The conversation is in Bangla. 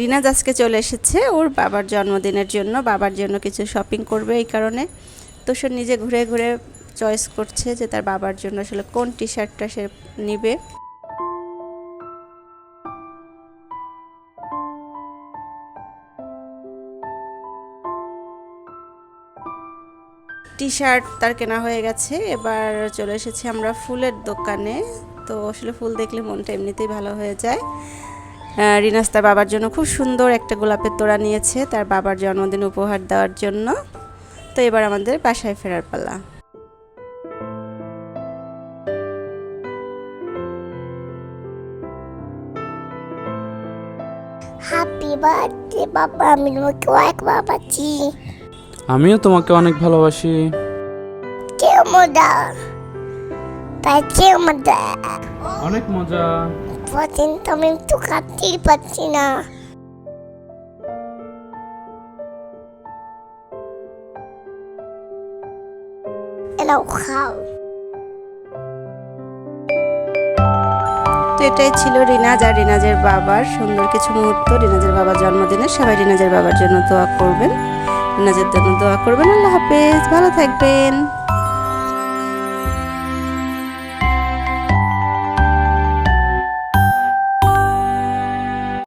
রিনাজ আজকে চলে এসেছে ওর বাবার জন্মদিনের জন্য, বাবার জন্য কিছু শপিং করবে এই কারণে। তো সে নিজে ঘুরে ঘুরে চয়েস করছে যে তার বাবার জন্য আসলে কোন টি শার্টটা সে নিবে। টি শার্ট তার কেনা হয়ে গেছে, এবার চলে এসেছি আমরা ফুলের দোকানে। তো আসলে ফুল দেখলে মনটা এমনিতেই ভালো হয়ে যায়। রিনাস তার বাবার জন্য খুব সুন্দর একটা গোলাপের তোড়া নিয়েছে তার বাবার জন্মদিন উপহার দেওয়ার জন্য। তো এবার আমাদের বাসায় ফেরার পালা। হ্যাপি বার্থডে বাবা। আমি তোমাকে অনেক বাবাচ্ছি আমিও তোমাকে অনেক ভালোবাসি। কেউ মজা। পাচ্ছি মজা। অনেক মজা। প্রতিদিন তো আমি তো খাতেই পাচ্ছি না। তো এটাই ছিল রিনাজ আর রিনাজের বাবার সুন্দর কিছু মুহূর্ত। রিনাজের বাবার জন্মদিনে সবাই রিনাজের বাবার জন্য দোয়া করবেন। রিনাজের জন্য দোয়া করবেন। আল্লাহ হাফেজ। ভালো থাকবেন।